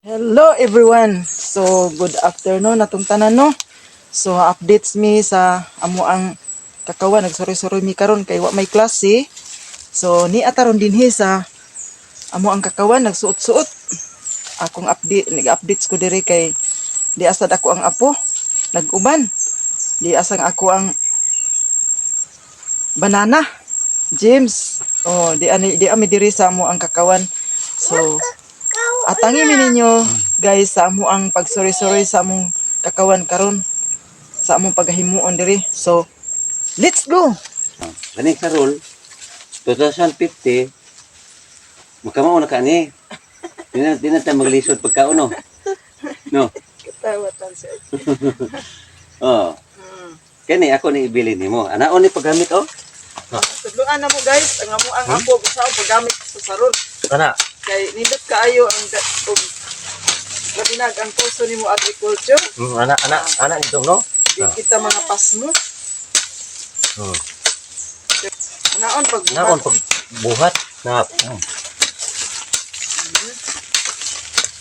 Hello everyone. So good afternoon natong tanan no. So updates mi sa amo ang kakawan nagsoroy-soroy mi karon kay wa may klase. So ni ataron dinhi sa amo ang kakawan nagsuot-suot. Akong update nag-updates ko diri kay di asad ako ang apo nag-uban. Di asang ako ang banana. James. Oh, di ani di ami diri sa amo ang kakawan. So Atangi mi ninyo guys sa amo ang pagsuri-suri sa among kakawan karon sa among paghimuon diri. So let's go. Kani karol 2050 makamao na kani. Di na di na tayo maglisod pagkaon no. No. Katawa tan sir. Oh. Kani ako ni ibili nimo. Anaon ni paggamit oh. Tudloan na mo guys ang amo ang apo sa paggamit sa saron Kana. Kay nindot kaayo ang og Labinag ang kurso nimo agriculture. Mm, ana ana ana nito no. Di kita mga pasmo. Hmm. Naon pag Naon pag buhat na.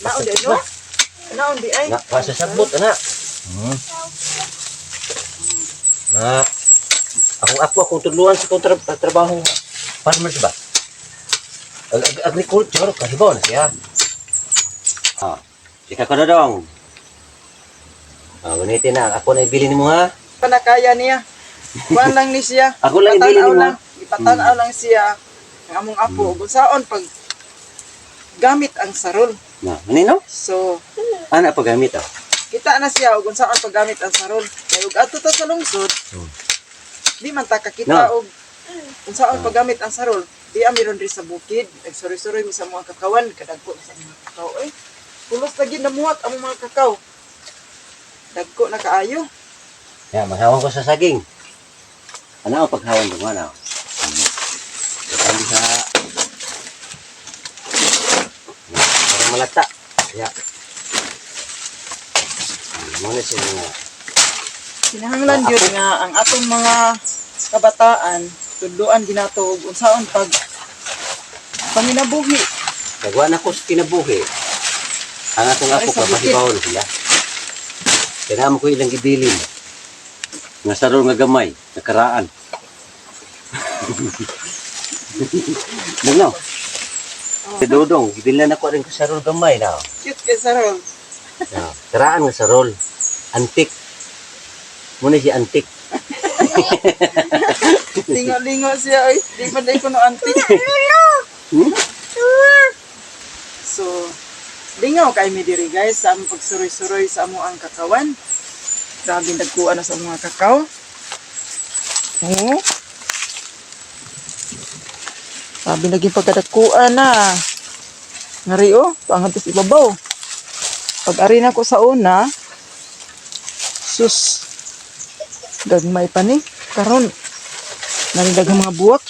Naon di no? Naon di ay. Na pa sa sabot ana. Hmm. Na akong ako akong tudluan sa kong tra- trabaho farmers ba? Ag ag agriculture kahibaw na siya. Ah, ika ko na dong. Ah, ganitin na. Ako na ibili nimo ha. panakaya niya. Kuan lang ni siya. Ako lang ibili Ipatanaw nimo. lang. Ipatanaw lang siya ang among apo. Kung saon pag gamit ang sarol. Na, manino? So, Ana paggamit ah. kita na siya og kung saan paggamit ang sarol. Kay ug ato ta sa lungsod, Hmm. di man ta kakita No. og kung saan paggamit ang sarol. Di ami ron diri sa bukid, nagsuri-suri mi sa mga kakawan, kadagko sa mga kakao eh. Pulos lagi namuhat ang mga kakao. Dagko na kaayo. Ya, maghawang ko sa saging. Ano ang paghawan mo ano? Ano sa Parang malata. Ya. Muna siya nga. Kinahanglan yun nga ang atong mga kabataan tudloan ginato og unsaon pag paminabuhi Nagawa na ko sa kinabuhi. Ang atong apo sa ka, pasibaw na sila. Mo ko ilang gibilin. Nga sarong nga gamay, nakaraan. Ano? Si Dodong, gibilin na ko rin ko sarong gamay na. cute kay sarol Yeah. Karaan nga sa roll. Antik. Muna siya antik. lingo-lingo siya oy. Di man day kuno antik Hmm? so lingaw kay mi diri guys. Sa among pagsuroy-suroy sa amo ang kakawan. Grabe nagkuha na sa mga kakao. Oh Sabi lagi pagkadakuan na. Ngari oh, pangatos ibabaw. Pag-ari na ko sa una, sus, gagmay pa ni. Karon, naridag ang mga buwak.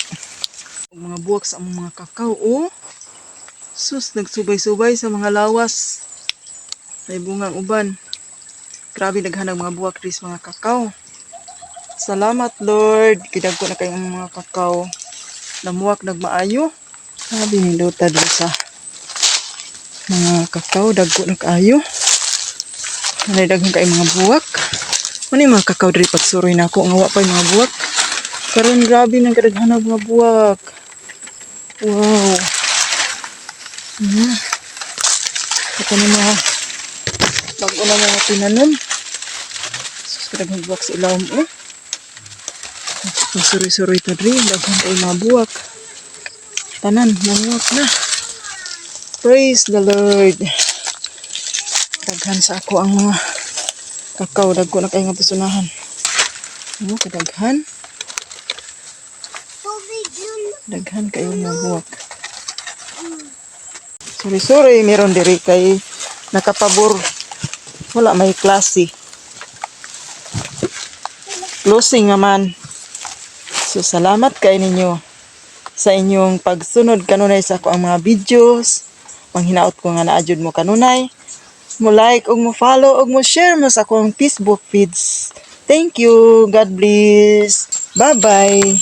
Ang mga buwak sa mga kakao, oh. Sus, nagsubay-subay sa mga lawas. May bungang uban. Grabe naghanang mga buwak ris mga kakao. Salamat Lord. Kidag ko na kayong mga kakao. Namuwak nagmaayo. Sabi ni Lota dun sa mga kakao. Dagko na kaayo. Naridagan kayong mga buwak. Ano yung mga kakao diri pagsuroy na ako. Nga wa pa yung mga buwak. Karon grabe nang kadaghan ng mga buwak. Wow. Hmm. Ito na mga bago na mga tinanom. Sus, kadaghan buwak sa ilawom eh. Masuri-suri to diri. Daghan kayo mga buwak. Tanan, mamuwak na. Praise the Lord. Daghan sa ako ang mga kakao. Dagko na kayo nga pasunahan. Ano, kadaghan? Daghan kayo mga buwak. Sorry, sorry. Meron diri kay nakapabor. Wala may klase. Closing naman. So, salamat kay ninyo sa inyong pagsunod kanunay sa ako ang mga videos. Panghinaot ko nga naadjud mo kanunay. Mo like ug mo follow ug mo share mo sa akong Facebook feeds. Thank you. God bless. Bye-bye.